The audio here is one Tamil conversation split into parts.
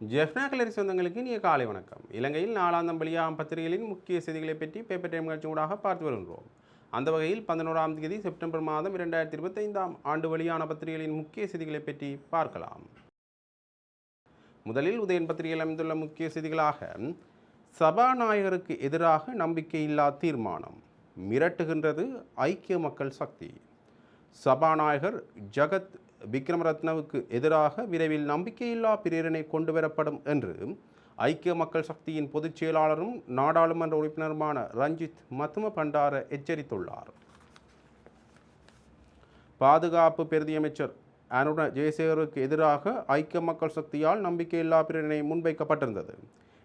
ஜெஃப்னா கலரி சொந்தங்களுக்கு இனிய காலை வணக்கம். இலங்கையில் நாலாம் தம்பளியாம் பத்திரிகைகளின் முக்கிய செய்திகளை பற்றி பேப்பர் டைம் நிகழ்ச்சி ஊடாக பார்த்து வருகின்றோம். அந்த வகையில் பதினோராம் தேதி செப்டம்பர் மாதம் இரண்டாயிரத்தி இருபத்தைந்தாம் ஆண்டு வெளியான பத்திரிகைகளின் முக்கிய செய்திகளை பற்றி பார்க்கலாம். முதலில் உதயன் பத்திரிகையில் அமைந்துள்ள முக்கிய செய்திகளாக சபாநாயகருக்கு எதிராக நம்பிக்கையில்லா தீர்மானம் மிரட்டுகின்றது ஐக்கிய மக்கள் சக்தி. சபாநாயகர் ஜகத் விக்ரமரத்னவுக்கு எதிராக விரைவில் நம்பிக்கையில்லா பிரேரணை கொண்டு வரப்படும் என்று ஐக்கிய மக்கள் சக்தியின் பொதுச் செயலாளரும் நாடாளுமன்ற உறுப்பினருமான ரஞ்சித் மத்தும பண்டார எச்சரித்துள்ளார். பாதுகாப்பு பிரதியமைச்சர் அருண ஜெயசேகருக்கு எதிராக ஐக்கிய மக்கள் சக்தியால் நம்பிக்கையில்லா பிரேரணை முன்வைக்கப்பட்டிருந்தது.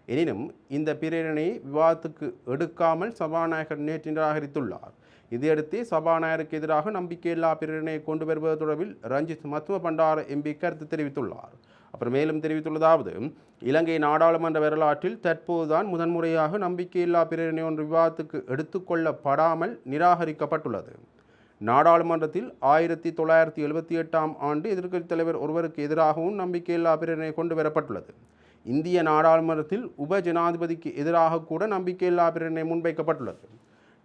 எனினும் இந்த பிரேரணையை விவாதத்துக்கு எடுக்காமல் சபாநாயகர் நேற்று நிராகரித்துள்ளார். இதையடுத்து சபாநாயகருக்கு எதிராக நம்பிக்கையில்லா பிரேரணையை கொண்டு வருவது தொடர்பில் ரஞ்சித் மத்துவ பண்டார எம்பி கருத்து தெரிவித்துள்ளார். அப்புறம் மேலும் தெரிவித்துள்ளதாவது இலங்கை நாடாளுமன்ற வரலாற்றில் தற்போதுதான் முதன்முறையாக நம்பிக்கையில்லா பிரேரணை ஒன்று விவாதத்துக்கு எடுத்துக்கொள்ளப்படாமல் நிராகரிக்கப்பட்டுள்ளது. நாடாளுமன்றத்தில் ஆயிரத்தி தொள்ளாயிரத்தி எழுபத்தி எட்டாம் ஆண்டு எதிர்க்கட்சித் தலைவர் ஒருவருக்கு எதிராகவும் நம்பிக்கையில்லா பிரேரணை கொண்டு வரப்பட்டுள்ளது. இந்திய நாடாளுமன்றத்தில் உப ஜனாதிபதிக்கு எதிராக கூட நம்பிக்கையில்லா பிரேரணை முன்வைக்கப்பட்டுள்ளது.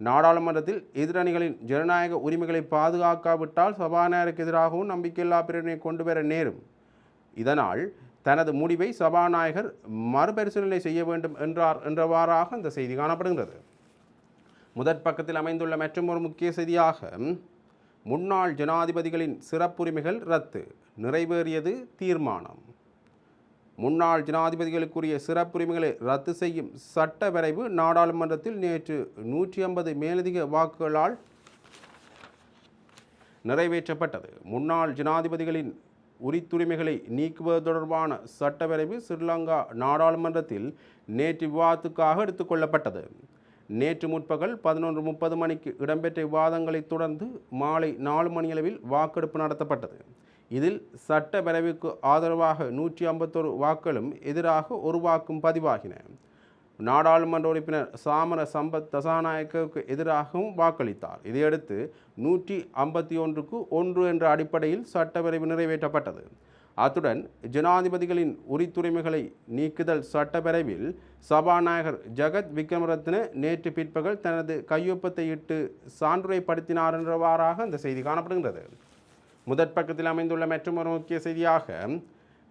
நாடாளுமன்றத்தில் எதிரணிகளின் ஜனநாயக உரிமைகளை பாதுகாக்காவிட்டால் சபாநாயகருக்கு எதிராகவும் நம்பிக்கையில்லா பிரேரணை கொண்டு வர நேரும். இதனால் தனது முடிவை சபாநாயகர் மறுபரிசீலனை செய்ய வேண்டும் என்றார் என்றவாறாக இந்த செய்தி காணப்படுகிறது முதற் பக்கத்தில் அமைந்துள்ள மற்றொரு முக்கிய செய்தியாக முன்னாள் ஜனாதிபதிகளின் சிறப்புரிமைகள் ரத்து நிறைவேறியது தீர்மானம். முன்னாள் ஜனாதிபதிகளுக்குரிய சிறப்புரிமைகளை ரத்து செய்யும் சட்ட வரைவு நாடாளுமன்றத்தில் நேற்று நூற்றி ஐம்பது மேலதிக வாக்குகளால் நிறைவேற்றப்பட்டது. முன்னாள் ஜனாதிபதிகளின் உரித்துரிமைகளை நீக்குவது தொடர்பான சட்டவரைவு ஸ்ரீலங்கா நாடாளுமன்றத்தில் நேற்று விவாதத்துக்காக எடுத்துக்கொள்ளப்பட்டது நேற்று முற்பகல் பதினொன்று முப்பது மணிக்கு இடம்பெற்ற விவாதங்களைத் தொடர்ந்து மாலை நாலு மணியளவில் வாக்கெடுப்பு நடத்தப்பட்டது. இதில் சட்டப்பேரவைக்கு ஆதரவாக நூற்றி ஐம்பத்தொரு வாக்களும் எதிராக ஒரு வாக்கும் பதிவாகின. நாடாளுமன்ற உறுப்பினர் சாமர சம்பத் தசாநாயக்கவுக்கு எதிராகவும் வாக்களித்தார். இதையடுத்து நூற்றி ஐம்பத்தி ஒன்றுக்கு ஒன்று என்ற அடிப்படையில் சட்டப்பேரவை நிறைவேற்றப்பட்டது. அத்துடன் ஜனாதிபதிகளின் உரித்துரிமைகளை நீக்குதல் சட்டப்பேரவையில் சபாநாயகர் ஜெகத் விக்ரமரத்ன நேற்று பிற்பகல் தனது கையொப்பத்தை இட்டு சான்றுரைப்படுத்தினார் என்றவாறாக அந்த செய்தி காணப்படுகின்றது. முதற் பக்கத்தில் அமைந்துள்ள மற்றொரு முக்கிய செய்தியாக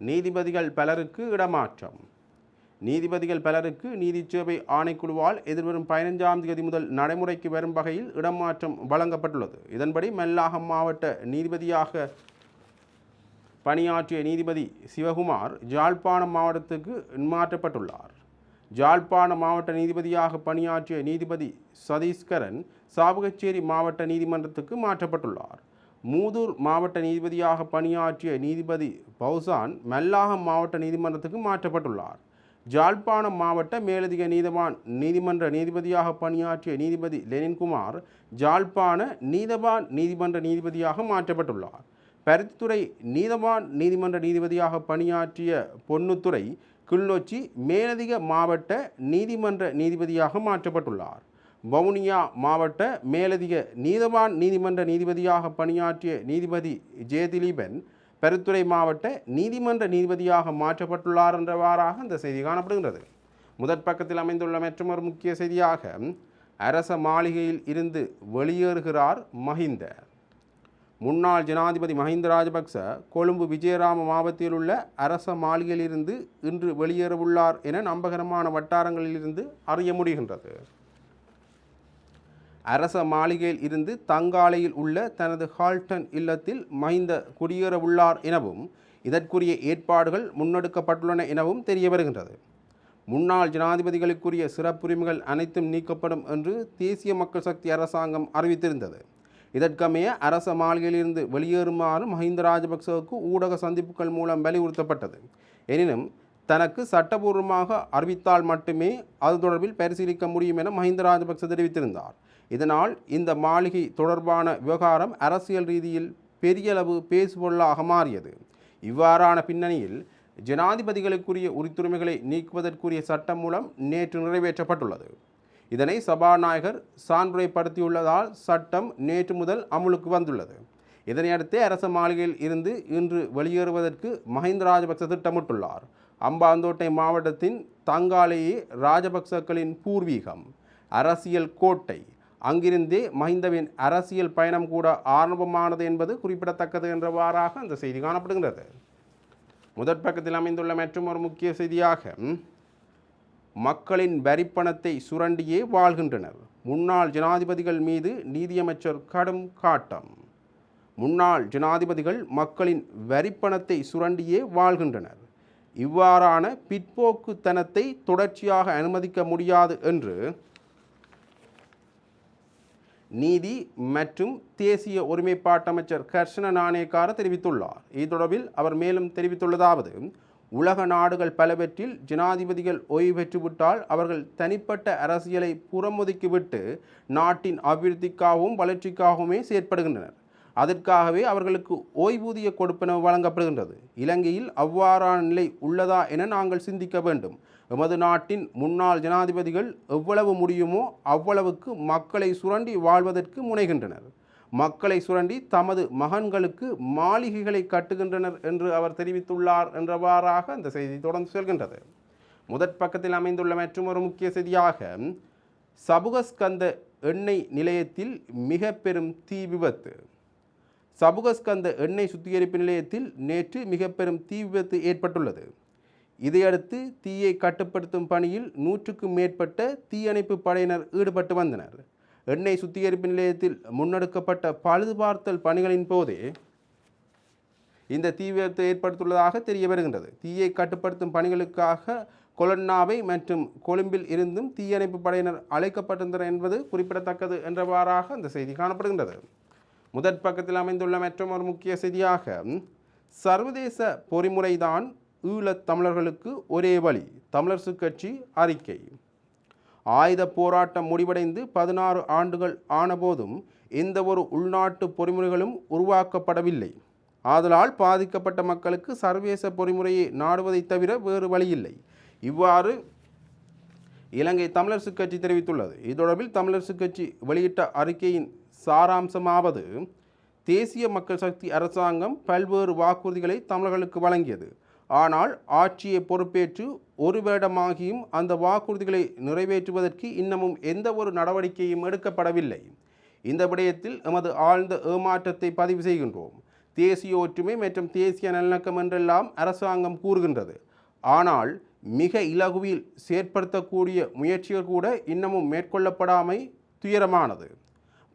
நீதிபதிகள் பலருக்கு இடமாற்றம். நீதிபதிகள் பலருக்கு நீதிச்சேவை ஆணைக்குழுவால் எதிர்வரும் பதினைஞ்சாம் தேதி முதல் நடைமுறைக்கு வரும் வகையில் இடமாற்றம் வழங்கப்பட்டுள்ளது. இதன்படி மெல்லாகம் மாவட்ட நீதிபதியாக பணியாற்றிய நீதிபதி சிவகுமார் ஜாழ்ப்பாணம் மாவட்டத்துக்கு மாற்றப்பட்டுள்ளார். ஜாழ்ப்பாண மாவட்ட நீதிபதியாக பணியாற்றிய நீதிபதி சதீஸ்கரன் சாவகச்சேரி மாவட்ட நீதிமன்றத்துக்கு மாற்றப்பட்டுள்ளார். மூதூர் மாவட்ட நீதிபதியாக பணியாற்றிய நீதிபதி பௌசான் மெல்லாகம் மாவட்ட நீதிமன்றத்துக்கு மாற்றப்பட்டுள்ளார். ஜாழ்ப்பாணம் மாவட்ட மேலதிக நீதவான் நீதிமன்ற நீதிபதியாக பணியாற்றிய நீதிபதி லெனின்குமார் ஜாழ்ப்பாண நீதவான் நீதிமன்ற நீதிபதியாக மாற்றப்பட்டுள்ளார். பருத்தித்துறை நீதவான் நீதிமன்ற நீதிபதியாக பணியாற்றிய பொன்னுத்துறை கிளிநொச்சி மேலதிக மாவட்ட நீதிமன்ற நீதிபதியாக மாற்றப்பட்டுள்ளார். வவுனியா மாவட்ட மேலதிக நீதவான் நீதிமன்ற நீதிபதியாக பணியாற்றிய நீதிபதி ஜெயதிலீபன் பெருத்துறை மாவட்ட நீதிமன்ற நீதிபதியாக மாற்றப்பட்டுள்ளார் என்றவாறாக இந்த செய்தி காணப்படுகின்றது. முதற் பக்கத்தில் அமைந்துள்ள மற்றொரு முக்கிய செய்தியாக அரச மாளிகையில் இருந்து வெளியேறுகிறார் மஹிந்த. முன்னாள் ஜனாதிபதி மஹிந்த ராஜபக்ச கொழும்பு விஜயராம மாவட்டத்தில் உள்ள அரச மாளிகையிலிருந்து இன்று வெளியேறவுள்ளார் என நம்பகரமான வட்டாரங்களிலிருந்து அறிய முடிகின்றது. அரச மாளிகையில் இருந்து தங்காலையில் உள்ள தனது ஹால்டன் இல்லத்தில் மஹிந்த குடியேறவுள்ளார் எனவும் இதற்குரிய ஏற்பாடுகள் முன்னெடுக்கப்பட்டுள்ளன எனவும் தெரிய வருகின்றது முன்னாள் ஜனாதிபதிகளுக்குரிய சிறப்புரிமைகள் அனைத்தும் நீக்கப்படும் என்று தேசிய மக்கள் சக்தி அரசாங்கம் அறிவித்திருந்தது. இதற்கமைய அரச மாளிகையிலிருந்து வெளியேறுமாறு மஹிந்த ராஜபக்சவுக்கு ஊடக சந்திப்புகள் மூலம் வலியுறுத்தப்பட்டது. எனினும் தனக்கு சட்டபூர்வமாக அறிவித்தால் மட்டுமே அது தொடர்பில் பரிசீலிக்க முடியும் என மஹிந்த ராஜபக்ச தெரிவித்திருந்தார். இதனால் இந்த மாளிகை தொடர்பான விவகாரம் அரசியல் ரீதியில் பெரியளவு பேசுபொருளாக மாறியது. இவ்வாறான பின்னணியில் ஜனாதிபதிகளுக்குரிய உரித்துரிமைகளை நீக்குவதற்குரிய சட்டம் மூலம் நேற்று நிறைவேற்றப்பட்டுள்ளது. இதனை சபாநாயகர் சான்றுரைப்படுத்தியுள்ளதால் சட்டம் நேற்று முதல் அமுலுக்கு வந்துள்ளது. இதனையடுத்து அரச மாளிகையில் இருந்து இன்று வெளியேறுவதற்கு மஹிந்த ராஜபக்ச திட்டமிட்டுள்ளார். அம்பாந்தோட்டை மாவட்டத்தின் தங்காலேயே ராஜபக்சக்களின் பூர்வீகம் அரசியல் கோட்டை அங்கிருந்தே மஹிந்தவின் அரசியல் பயணம் கூட ஆரம்பமானது என்பது குறிப்பிடத்தக்கது என்றவாறாக அந்த செய்தி காணப்படுகின்றது. முதற் பக்கத்தில் அமைந்துள்ள மற்றும் ஒரு முக்கிய செய்தியாக மக்களின் வரிப்பணத்தை சுரண்டியே வாழ்கின்றனர். முன்னாள் ஜனாதிபதிகள் மீது நீதியமைச்சர் கடும் காட்டம். முன்னாள் ஜனாதிபதிகள் மக்களின் வரிப்பணத்தை சுரண்டியே வாழ்கின்றனர். இவ்வாறான பிற்போக்குத்தனத்தை தொடர்ச்சியாக அனுமதிக்க முடியாது என்று நீதி மற்றும் தேசிய ஒருமைப்பாட்டு அமைச்சர் கர்ஷன நாணயக்கார தெரிவித்துள்ளார். இது தொடர்பில் அவர் மேலும் தெரிவித்துள்ளதாவது உலக நாடுகள் பலவற்றில் ஜனாதிபதிகள் ஓய்வு பெற்றுவிட்டால் அவர்கள் தனிப்பட்ட அரசியலை புறமுதுக்கிவிட்டு நாட்டின் அபிவிருத்திக்காகவும் வளர்ச்சிக்காகவுமே செயற்படுகின்றனர். அதற்காகவே அவர்களுக்கு ஓய்வூதிய கொடுப்பனவு வழங்கப்படுகின்றது. இலங்கையில் அவ்வாறான நிலை உள்ளதா என நாங்கள் சிந்திக்க வேண்டும். எமது நாட்டின் முன்னாள் ஜனாதிபதிகள் எவ்வளவு முடியுமோ அவ்வளவுக்கு மக்களை சுரண்டி வாழ்வதற்கு முனைகின்றனர். மக்களை சுரண்டி தமது மகன்களுக்கு மாளிகைகளை கட்டுகின்றனர் என்று அவர் தெரிவித்துள்ளார் என்றவாறாக அந்த செய்தி தொடர்ந்து செல்கின்றது. முதற் பக்கத்தில் அமைந்துள்ள மற்றும் ஒரு முக்கிய செய்தியாக சபுகஸ்கந்த எண்ணெய் நிலையத்தில் மிக பெரும் தீ விபத்து. சபுகஸ்கந்த எண்ணெய் சுத்திகரிப்பு நிலையத்தில் நேற்று மிக பெரும் தீ விபத்து ஏற்பட்டுள்ளது. இதையடுத்து தீயை கட்டுப்படுத்தும் பணியில் நூற்றுக்கும் மேற்பட்ட தீயணைப்பு படையினர் ஈடுபட்டு வந்தனர். எண்ணெய் சுத்திகரிப்பு நிலையத்தில் முன்னெடுக்கப்பட்ட பழுதுபார்த்தல் பணிகளின் போதே இந்த தீவிரத்தை ஏற்படுத்தியுள்ளதாக தெரிய வருகின்றது. தீயை கட்டுப்படுத்தும் பணிகளுக்காக கொலன்னாவை மற்றும் கொழும்பில் இருந்தும் தீயணைப்பு படையினர் அழைக்கப்பட்டிருந்தனர் என்பது குறிப்பிடத்தக்கது என்றவாறாக அந்த செய்தி காணப்படுகின்றது. முதற் பக்கத்தில் அமைந்துள்ள மற்றும் ஒரு முக்கிய செய்தியாக சர்வதேச பொறிமுறைதான் ஈழத் தமிழர்களுக்கு ஒரே வழி தமிழரசு கட்சி அறிக்கை. ஆயுத போராட்டம் முடிவடைந்து பதினாறு ஆண்டுகள் ஆனபோதும் எந்த ஒரு உள்நாட்டு பொறிமுறைகளும் உருவாக்கப்படவில்லை. ஆதலால் பாதிக்கப்பட்ட மக்களுக்கு சர்வதேச பொறிமுறையை நாடுவதைத் தவிர வேறு வழியில்லை. இவ்வாறு இலங்கை தமிழரசுக் கட்சி தெரிவித்துள்ளது. இது தொடர்பில் தமிழரசுக் கட்சி வெளியிட்ட அறிக்கையின் சாராம்சமாவது தேசிய மக்கள் சக்தி அரசாங்கம் பல்வேறு வாக்குறுதிகளை தமிழர்களுக்கு வழங்கியது. ஆனால் ஆட்சியை பொறுப்பேற்று ஒரு வருடமாகியும் அந்த வாக்குறுதிகளை நிறைவேற்றுவதற்கு இன்னமும் எந்த ஒரு நடவடிக்கையும் எடுக்கப்படவில்லை. இந்த விடயத்தில் எமது ஆழ்ந்த ஏமாற்றத்தை பதிவு செய்கின்றோம். தேசிய ஒற்றுமை மற்றும் தேசிய நல்லிணக்கம் என்றெல்லாம் அரசாங்கம் கூறுகின்றது. ஆனால் மிக இலகுவில் செயற்படுத்தக்கூடிய முயற்சிகள் கூட இன்னமும் மேற்கொள்ளப்படாமை துயரமானது.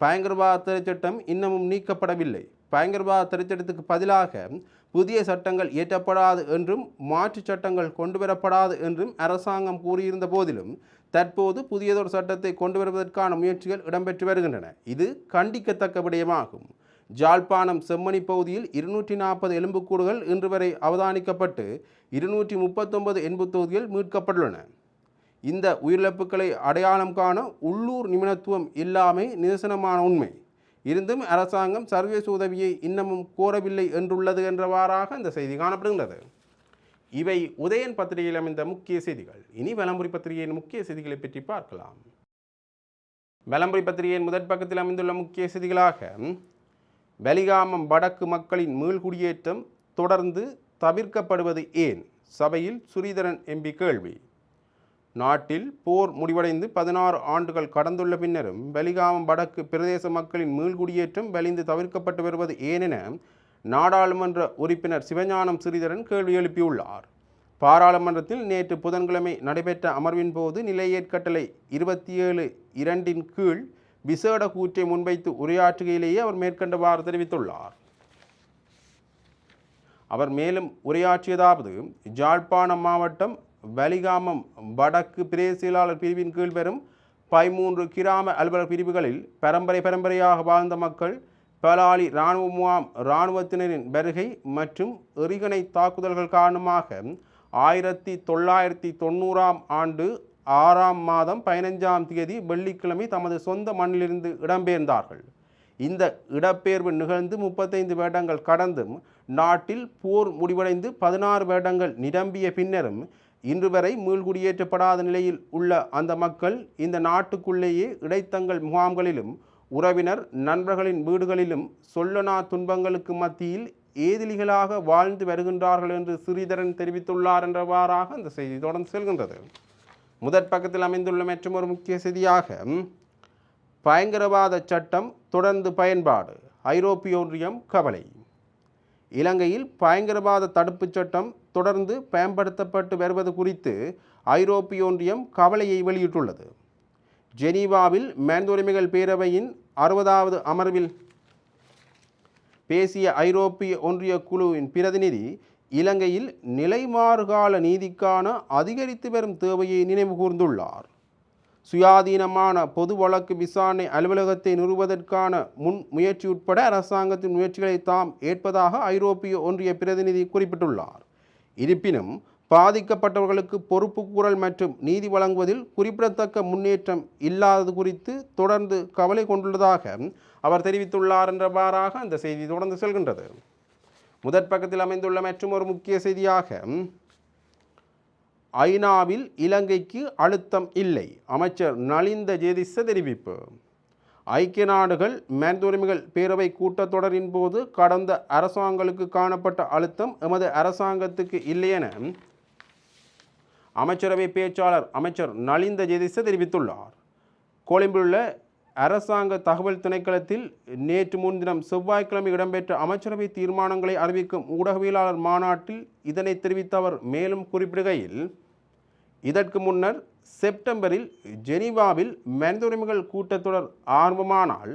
பயங்கரவாத திரைச்சட்டம் இன்னமும் நீக்கப்படவில்லை. பயங்கரவாத திரைச்சட்டத்துக்கு பதிலாக புதிய சட்டங்கள் இயற்றப்படாது என்றும் மாற்றுச் சட்டங்கள் கொண்டுவரப்படாது என்றும் அரசாங்கம் கூறியிருந்த போதிலும் தற்போது புதியதொரு சட்டத்தை கொண்டு வருவதற்கான முயற்சிகள் இடம்பெற்று வருகின்றன. இது கண்டிக்கத்தக்க விடயமாகும். ஜாழ்ப்பாணம் செம்மணி பகுதியில் இருநூற்றி நாற்பது எலும்புக்கூடுகள் இன்று வரை அவதானிக்கப்பட்டு இருநூற்றி முப்பத்தொன்பது எண்பு தொகுதிகள் மீட்கப்பட்டுள்ளன. இந்த உயிரிழப்புகளை அடையாளம் காண உள்ளூர் நிபுணத்துவம் இல்லாமை நிதர்சனமான உண்மை. இருந்தும் அரசாங்கம் சர்வதேச உதவியை இன்னமும் கோரவில்லை என்றுள்ளது என்றவாறாக இந்த செய்தி காணப்படுகின்றது. இவை உதயன் பத்திரிகையில் அமைந்த முக்கிய செய்திகள். இனி வலம்புரி பத்திரிகையின் முக்கிய செய்திகளை பற்றி பார்க்கலாம். வலம்புரி பத்திரிகையின் முதற் பக்கத்தில் அமைந்துள்ள முக்கிய செய்திகளாக வலிகாமம் வடக்கு மக்களின் மீள்குடியேற்றம் தொடர்ந்து தவிர்க்கப்படுவது ஏன்? சபையில் சுரீதரன் எம்பி கேள்வி. நாட்டில் போர் முடிவடைந்து பதினாறு ஆண்டுகள் கடந்துள்ள பின்னரும் பலிகாமம் வடக்கு பிரதேச மக்களின் மீள்குடியேற்றம் வலிந்து தவிர்க்கப்பட்டு வருவது ஏனென நாடாளுமன்ற உறுப்பினர் சிவஞானம் ஸ்ரீதரன் கேள்வி எழுப்பியுள்ளார். பாராளுமன்றத்தில் நேற்று புதன்கிழமை நடைபெற்ற அமர்வின் போது நிலையேற்கட்டளை இருபத்தி ஏழு இரண்டின் கீழ் விசேட கூற்றை முன்வைத்து உரையாற்றுகையிலேயே அவர் மேற்கண்டவாறு தெரிவித்துள்ளார். அவர் மேலும் உரையாற்றியதாவது ஜாழ்ப்பாணம் மாவட்டம் வலிகாமம் வடக்கு பிரேசியலாளர் பிரிவின் கீழ் வரும் பதிமூன்று கிராம அலுவலர் பிரிவுகளில் பரம்பரை பரம்பரையாக வாழ்ந்த மக்கள் பலாலி இராணுவ முகாம் இராணுவத்தினரின் வருகை மற்றும் எறிகணை தாக்குதல்கள் காரணமாக ஆயிரத்தி தொள்ளாயிரத்தி தொண்ணூறாம் ஆண்டு ஆறாம் மாதம் பதினைஞ்சாம் தேதி வெள்ளிக்கிழமை தமது சொந்த மண்ணிலிருந்து இடம்பெயர்ந்தார்கள். இந்த இடப்பெயர்வு நிகழ்ந்து முப்பத்தைந்து வேடங்கள் கடந்தும் நாட்டில் போர் முடிவடைந்து பதினாறு வேடங்கள் நிரம்பிய பின்னரும் இன்று வரை மீள்குடியேற்றப்படாத நிலையில் உள்ள அந்த மக்கள் இந்த நாட்டுக்குள்ளேயே இடைத்தங்கள் முகாம்களிலும் உறவினர் நண்பர்களின் வீடுகளிலும் சொல்லனா துன்பங்களுக்கு மத்தியில் ஏதிலிகளாக வாழ்ந்து வருகின்றார்கள் என்று ஸ்ரீதரன் தெரிவித்துள்ளார் என்றவாறாக அந்த செய்தி தொடர்ந்து செல்கின்றது. முதற் பக்கத்தில் அமைந்துள்ள மற்றும் ஒரு முக்கிய செய்தியாக பயங்கரவாத சட்டம் தொடர்ந்து பயன்பாடு ஐரோப்பிய ஒன்றியம் கவலை. இலங்கையில் பயங்கரவாத தடுப்புச் சட்டம் தொடர்ந்து பயன்படுத்தப்பட்டு வருவது குறித்து ஐரோப்பிய ஒன்றியம் கவலையை வெளியிட்டுள்ளது. ஜெனீவாவில் மனிதுரிமைகள் பேரவையின் அறுபதாவது அமர்வில் பேசிய ஐரோப்பிய ஒன்றிய குழுவின் பிரதிநிதி இலங்கையில் நிலைமாறுகால நீதிக்கான அதிகரித்து வரும் தேவையை நினைவு கூர்ந்துள்ளார். சுயாதீனமான பொது வழக்கு விசாரணை அலுவலகத்தை நிறுவுவதற்கான முன் முயற்சி உட்பட அரசாங்கத்தின் முயற்சிகளை தாம் ஏற்பதாக ஐரோப்பிய ஒன்றிய பிரதிநிதி குறிப்பிட்டுள்ளார். இருப்பினும் பாதிக்கப்பட்டவர்களுக்கு பொறுப்பு கூறல் மற்றும் நீதி வழங்குவதில் குறிப்பிடத்தக்க முன்னேற்றம் இல்லாதது குறித்து தொடர்ந்து கவலை கொண்டுள்ளதாக அவர் தெரிவித்துள்ளார் என்றவாறாக அந்த செய்தி தொடர்ந்து செல்கின்றது. முதற் பக்கத்தில் அமைந்துள்ள மற்றும் ஒரு முக்கிய செய்தியாக ஐநாவில் இலங்கைக்கு அழுத்தம் இல்லை. அமைச்சர் நலிந்த ஜேதிச தெரிவிப்பு. ஐக்கிய நாடுகள் மேன்துரிமைகள் பேரவை கூட்டத்தொடரின் போது கடந்த அரசாங்கங்களுக்கு காணப்பட்ட அழுத்தம் எமது அரசாங்கத்துக்கு இல்லையென அமைச்சரவை பேச்சாளர் அமைச்சர் நலிந்த ஜெதிச தெரிவித்துள்ளார். கொழும்பிலுள்ள அரசாங்க தகவல் திணைக்களத்தில் நேற்று முன்தினம் செவ்வாய்க்கிழமை இடம்பெற்ற அமைச்சரவை தீர்மானங்களை அறிவிக்கும் ஊடகவியலாளர் மாநாட்டில் இதனை தெரிவித்த அவர் மேலும் குறிப்பிடுகையில் இதற்கு முன்னர் செப்டம்பரில் ஜெனீவாவில் மனித உரிமைகள் கூட்டத்தொடர் ஆரம்பமானால்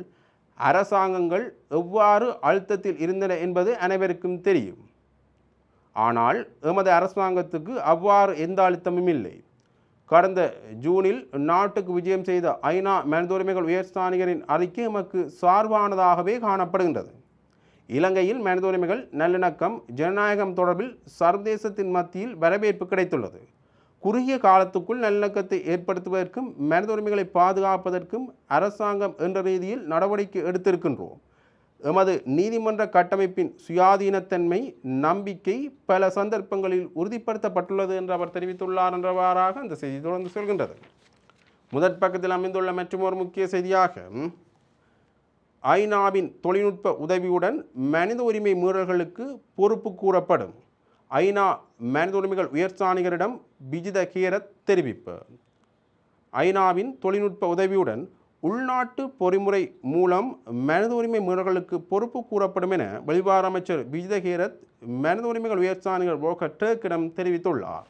அரசாங்கங்கள் எவ்வாறு அழுத்தத்தில் இருந்தன என்பது அனைவருக்கும் தெரியும். ஆனால் எமது அரசாங்கத்துக்கு அவ்வாறு எந்த அழுத்தமும் இல்லை. கடந்த ஜூனில் நாட்டுக்கு விஜயம் செய்த ஐநா மனித உரிமைகள் உயர்ஸ்தானிகரின் அறிக்கை எமக்கு சார்பானதாகவே காணப்படுகின்றது. இலங்கையில் மனித உரிமைகள் நல்லிணக்கம் ஜனநாயகம் தொடர்பில் சர்வதேசத்தின் மத்தியில் வரவேற்பு கிடைத்துள்ளது. குறுகிய காலத்துக்குள் நல்லிணக்கத்தை ஏற்படுத்துவதற்கும் மனித உரிமைகளை பாதுகாப்பதற்கும் அரசாங்கம் என்ற ரீதியில் நடவடிக்கை எடுத்திருக்கின்றோம். எமது நீதிமன்ற கட்டமைப்பின் சுயாதீனத்தன்மை நம்பிக்கை பல சந்தர்ப்பங்களில் உறுதிப்படுத்தப்பட்டுள்ளது என்று அவர் தெரிவித்துள்ளார் என்றவாறாக அந்த செய்தி தொடர்ந்து சொல்கின்றது. முதற் பக்கத்தில் அமைந்துள்ள மற்றும் ஒரு முக்கிய செய்தியாக ஐநாவின் தொழில்நுட்ப உதவியுடன் மனித உரிமை மீறல்களுக்கு பொறுப்பு கூறப்படும். ஐநா மனித உரிமைகள் உயர்ஸ்தானிகரிடம் பிஜித கீரத் தெரிவிப்பு. ஐநாவின் தொழில்நுட்ப உதவியுடன் உள்நாட்டு பொறிமுறை மூலம் மனித உரிமை மீறல்களுக்கு பொறுப்பு கூறப்படும் என வெளிவார அமைச்சர் விஜித கீரத் மனித உரிமைகள் உயர்ச்சாணிகள் போக டேக்கிடம் தெரிவித்துள்ளார்.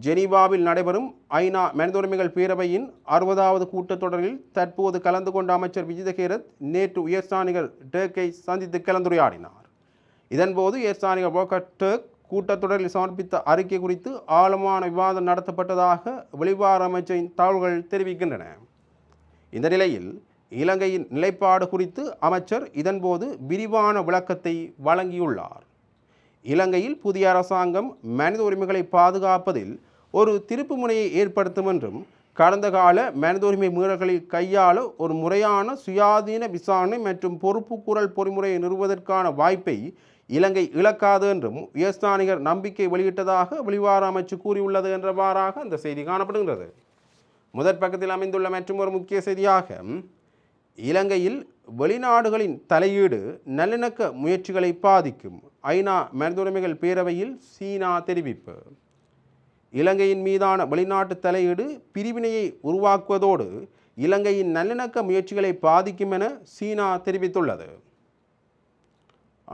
ஜெனீவாவில் நடைபெறும் ஐநா மனித உரிமைகள் பேரவையின் அறுபதாவது கூட்டத்தொடரில் தற்போது கலந்து கொண்ட அமைச்சர் விஜித கேரத் நேற்று உயர்சாணிகள் டேக்கை சந்தித்து கலந்துரையாடினார். இதன்போது உயர்ஸ்தானிகர் போக்கட்டுக் கூட்டத்தொடரில் சமர்ப்பித்த அறிக்கை குறித்து ஆழமான விவாதம் நடத்தப்பட்டதாக வெளிவார அமைச்சரின் தகவல்கள் தெரிவிக்கின்றன. இந்த நிலையில் இலங்கையின் நிலைப்பாடு குறித்து அமைச்சர் இதன்போது விரிவான விளக்கத்தை வழங்கியுள்ளார். இலங்கையில் புதிய அரசாங்கம் மனித உரிமைகளை பாதுகாப்பதில் ஒரு திருப்பு முனையை ஏற்படுத்தும் என்றும் கடந்த கால மனித உரிமை மீறல்களை கையாள ஒரு முறையான சுயாதீன விசாரணை மற்றும் பொறுப்புக்கூறல் பொறிமுறையை நிறுவுவதற்கான வாய்ப்பை இலங்கை இழக்காது என்றும் உயர்ஸ்தானிகர் நம்பிக்கை வெளியிட்டதாக வெளிவார அமைச்சு கூறியுள்ளது என்றவாறாக அந்த செய்தி காணப்படுகின்றது. முதற் பக்கத்தில் அமைந்துள்ள மற்றும் ஒரு முக்கிய செய்தியாக இலங்கையில் வெளிநாடுகளின் தலையீடு நல்லிணக்க முயற்சிகளை பாதிக்கும் ஐநா மனிதுரிமைகள் பேரவையில் சீனா தெரிவிப்பு. இலங்கையின் மீதான வெளிநாட்டு தலையீடு பிரிவினையை உருவாக்குவதோடு இலங்கையின் நல்லிணக்க முயற்சிகளை பாதிக்கும் என சீனா தெரிவித்துள்ளது.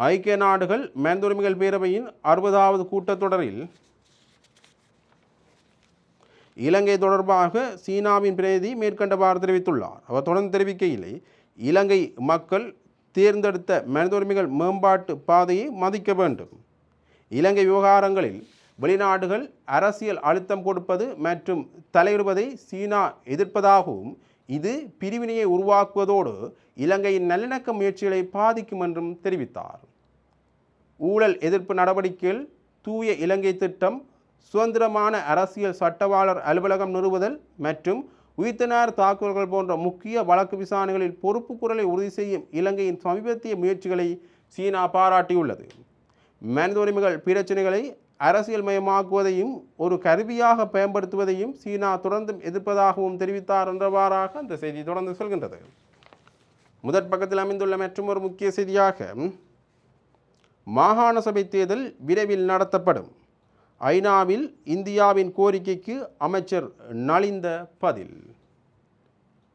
ஐக்கிய நாடுகள் மனித பேரவையின் அறுபதாவது கூட்டத்தொடரில் இலங்கை தொடர்பாக சீனாவின் பிரதிநிதி மேற்கண்டவாறு தெரிவித்துள்ளார். அவர் தொடர்ந்து தெரிவிக்கையிலே இலங்கை மக்கள் தேர்ந்தெடுத்த மனிதுரிமைகள் மேம்பாட்டு பாதையை மதிக்க வேண்டும். இலங்கை விவகாரங்களில் வெளிநாடுகள் அரசியல் அழுத்தம் கொடுப்பது மற்றும் தலையிடுவதை சீனா எதிர்ப்பதாகவும் இது பிரிவினையை உருவாக்குவதோடு இலங்கையின் நல்லிணக்க முயற்சிகளை பாதிக்கும் என்றும் தெரிவித்தார். ஊழல் எதிர்ப்பு நடவடிக்கைகள் தூய இலங்கை திட்டம் சுதந்திரமான அரசியல் சட்டவாளர் அலுவலகம் நிறுவுதல் மற்றும் உயிர்த்தனார் தாக்குதல்கள் போன்ற முக்கிய வழக்கு விசாரணைகளில் பொறுப்பு குரலை உறுதி செய்யும் இலங்கையின் சமீபத்திய முயற்சிகளை சீனா பாராட்டியுள்ளது. மனித உரிமைகள் பிரச்சனைகளை அரசியல் மயமாக்குவதையும் ஒரு கருவியாக பயன்படுத்துவதையும் சீனா தொடர்ந்தும் எதிர்ப்பதாகவும் தெரிவித்தார் என்றவாறாக அந்த செய்தி தொடர்ந்து சொல்கின்றது. முதற் பக்கத்தில் அமைந்துள்ள மற்றும் ஒரு முக்கிய செய்தியாக மாகாண சபை தேர்தல் விரைவில் நடத்தப்படும். ஐநாவில் இந்தியாவின் கோரிக்கைக்கு அமைச்சர் நலிந்த பதில்.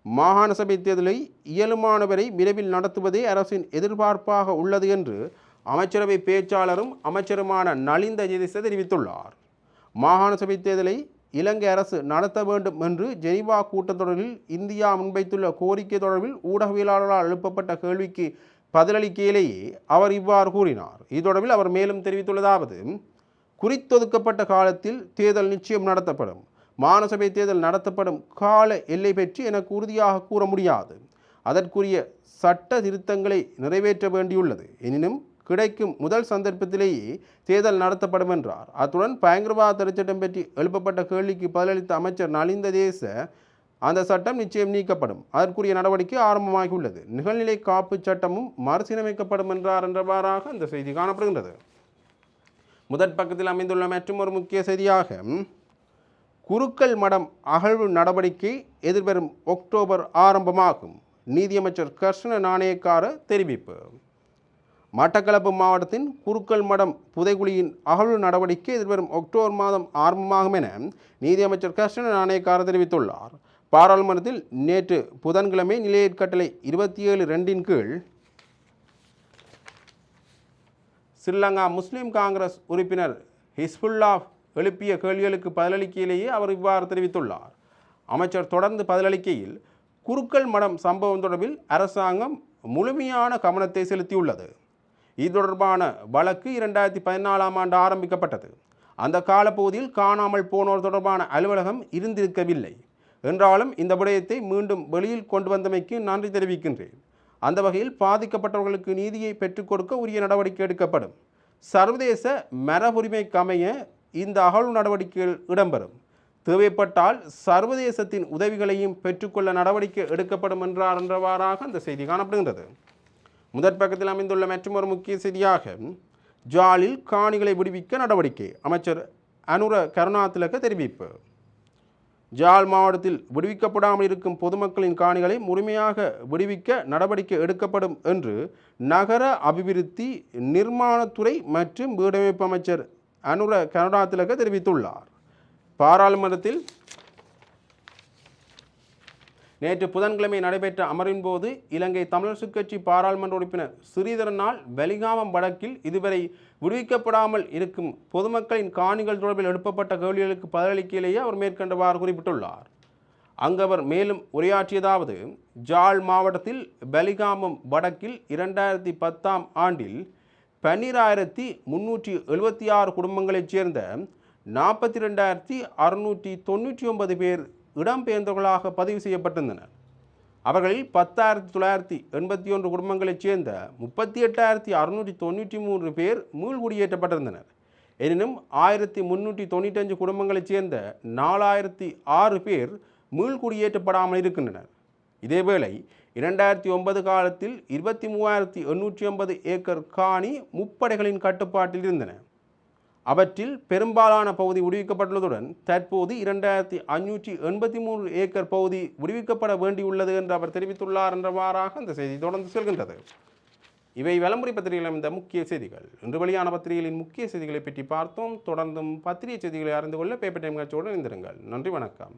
மாகாண சபை தேர்தலை இயலுமானவரை விரைவில் நடத்துவதே அரசின் எதிர்பார்ப்பாக உள்ளது என்று அமைச்சரவை பேச்சாளரும் அமைச்சருமான நலிந்த ஜெயதிச தெரிவித்துள்ளார். மாகாண சபை தேர்தலை இலங்கை அரசு நடத்த வேண்டும் என்று ஜெனீவா கூட்டத்தொடரில் இந்தியா முன்வைத்துள்ள கோரிக்கை தொடர்பில் ஊடகவியலாளரால் எழுப்பப்பட்ட கேள்விக்கு பதிலளிக்கையிலேயே அவர் இவ்வாறு கூறினார். இது தொடர்பில் அவர் மேலும் தெரிவித்துள்ளதாவது குறித்தொதுக்கப்பட்ட காலத்தில் தேர்தல் நிச்சயம் நடத்தப்படும். மாநசபை தேர்தல் நடத்தப்படும் கால எல்லை பற்றி எனக்கு உறுதியாக கூற முடியாது. அதற்குரிய சட்ட திருத்தங்களை நிறைவேற்ற வேண்டியுள்ளது. எனினும் கிடைக்கும் முதல் சந்தர்ப்பத்திலேயே தேர்தல் நடத்தப்படும் என்றார் அத்துடன் பயங்கரவாத தடுச்சட்டம் பற்றி எழுப்பப்பட்ட கேள்விக்கு பதிலளித்த அமைச்சர் நலிந்த தேச அந்த சட்டம் நிச்சயம் நீக்கப்படும். அதற்குரிய நடவடிக்கை ஆரம்பமாகியுள்ளது. நிகழ்நிலை காப்பு சட்டமும் மறுசீரமைக்கப்படும் என்றார் என்றவாறாக அந்த செய்தி காணப்படுகின்றது. முதற் பக்கத்தில் அமைந்துள்ள மற்றும் ஒரு முக்கிய செய்தியாக குருக்கள் மடம் அகழ்வு நடவடிக்கை எதிர்வரும் அக்டோபர் ஆரம்பமாகும். நீதியமைச்சர் கிருஷ்ண நாணயக்கார தெரிவிப்பு. மட்டக்களப்பு மாவட்டத்தின் குறுக்கல் மடம் புதைக்குழியின் அகழ்வு நடவடிக்கை எதிர்வரும் அக்டோபர் மாதம் ஆரம்பமாகும் என நீதியமைச்சர் கர்ஷன நாணயக்கார தெரிவித்துள்ளார். பாராளுமன்றத்தில் நேற்று புதன்கிழமை நிலையற்கட்டளை இருபத்தி ஏழு ரெண்டின் கீழ் ஸ்ரீலங்கா முஸ்லீம் காங்கிரஸ் உறுப்பினர் ஹிஸ்புல்லா எழுப்பிய கேள்விகளுக்கு பதிலளிக்கையிலேயே அவர் இவ்வாறு தெரிவித்துள்ளார். அமைச்சர் தொடர்ந்து பதிலளிக்கையில் குருக்கள் மடம் சம்பவம் தொடர்பில் அரசாங்கம் முழுமையான கவனத்தை செலுத்தியுள்ளது. இது தொடர்பான வழக்கு இரண்டாயிரத்தி பதினாலாம் ஆண்டு ஆரம்பிக்கப்பட்டது. அந்த காலப்பகுதியில் காணாமல் போனோர் தொடர்பான அலுவலகம் இருந்திருக்கவில்லை. என்றாலும் இந்த விடயத்தை மீண்டும் வெளியில் கொண்டு வந்தமைக்கு நன்றி தெரிவிக்கின்றேன். அந்த வகையில் பாதிக்கப்பட்டவர்களுக்கு நீதியை பெற்றுக் கொடுக்க உரிய நடவடிக்கை எடுக்கப்படும். சர்வதேச மரபுரிமைக்கு அமைய இந்த அகழ்வு நடவடிக்கைகள் இடம்பெறும். தேவைப்பட்டால் சர்வதேசத்தின் உதவிகளையும் பெற்றுக்கொள்ள நடவடிக்கை எடுக்கப்படும் என்றார் என்றவாறாக அந்த செய்தி காணப்படுகின்றது. முதற் பக்கத்தில் அமைந்துள்ள மற்றொரு முக்கிய செய்தியாக ஜாலில் காணிகளை விடுவிக்க நடவடிக்கை அமைச்சர் அனுர கருணாதிலக தெரிவிப்பு. ஜால் மாவட்டத்தில் விடுவிக்கப்படாமல் இருக்கும் பொதுமக்களின் காணிகளை முழுமையாக விடுவிக்க நடவடிக்கை எடுக்கப்படும் என்று நகர அபிவிருத்தி நிர்மாணத்துறை மற்றும் வீடமைப்பு அமைச்சர் அனுர கருணாதிலக தெரிவித்துள்ளார். பாராளுமன்றத்தில் நேற்று புதன்கிழமை நடைபெற்ற அமரின் போது இலங்கை தமிழர் கட்சி பாராளுமன்ற உறுப்பினர் ஸ்ரீதரனால் வெலிகாமம் வழக்கில் இதுவரை விடுவிக்கப்படாமல் இருக்கும் பொதுமக்களின் காணிகள் தொடர்பில் எழுப்பப்பட்ட கேள்விகளுக்கு பதிலளிக்கையிலேயே அவர் மேற்கண்டவாறு குறிப்பிட்டுள்ளார். அங்கு அவர் மேலும் உரையாற்றியதாவது ஜாழ் மாவட்டத்தில் பலிகாமம் வடக்கில் இரண்டாயிரத்தி பத்தாம் ஆண்டில் பன்னிராயிரத்தி முன்னூற்றி எழுபத்தி ஆறு குடும்பங்களைச் சேர்ந்த நாற்பத்தி ரெண்டாயிரத்தி அறுநூற்றி தொண்ணூற்றி ஒன்பது பேர் இடம்பெயர்ந்தவர்களாக பதிவு செய்யப்பட்டிருந்தனர். அவர்களில் பத்தாயிரத்தி தொள்ளாயிரத்தி எண்பத்தி ஒன்று குடும்பங்களைச் சேர்ந்த முப்பத்தி எட்டாயிரத்தி அறுநூற்றி தொண்ணூற்றி மூன்று பேர் மீள்குடியேற்றப்பட்டிருந்தனர் எனினும் ஆயிரத்தி முன்னூற்றி தொண்ணூற்றஞ்சு குடும்பங்களைச் சேர்ந்த நாலாயிரத்தி ஆறு பேர் மீள்குடியேற்றப்படாமல் இருக்கின்றனர். இதேவேளை இரண்டாயிரத்தி ஒன்பது காலத்தில் இருபத்தி மூவாயிரத்தி எண்ணூற்றி ஐம்பது ஏக்கர் காணி முப்படைகளின் கட்டுப்பாட்டில் இருந்தன. அவற்றில் பெரும்பாலான பகுதி விடுவிக்கப்பட்டுள்ளதுடன் தற்போது இரண்டாயிரத்தி ஐநூற்றி எண்பத்தி மூன்று ஏக்கர் பகுதி விடுவிக்கப்பட வேண்டியுள்ளது என்று அவர் தெரிவித்துள்ளார் என்றவாறாக அந்த செய்தி தொடர்ந்து செல்கின்றது. இவை விளம்பரை பத்திரிகையில் இந்த முக்கிய செய்திகள். இன்று வெளியான பத்திரிகைகளின் முக்கிய செய்திகளை பற்றி பார்த்தோம். தொடர்ந்தும் பத்திரிகை செய்திகளை அறிந்து கொள்ள பேப்பர் டைம் காட்சியோடு இணைந்திருங்கள். நன்றி வணக்கம்.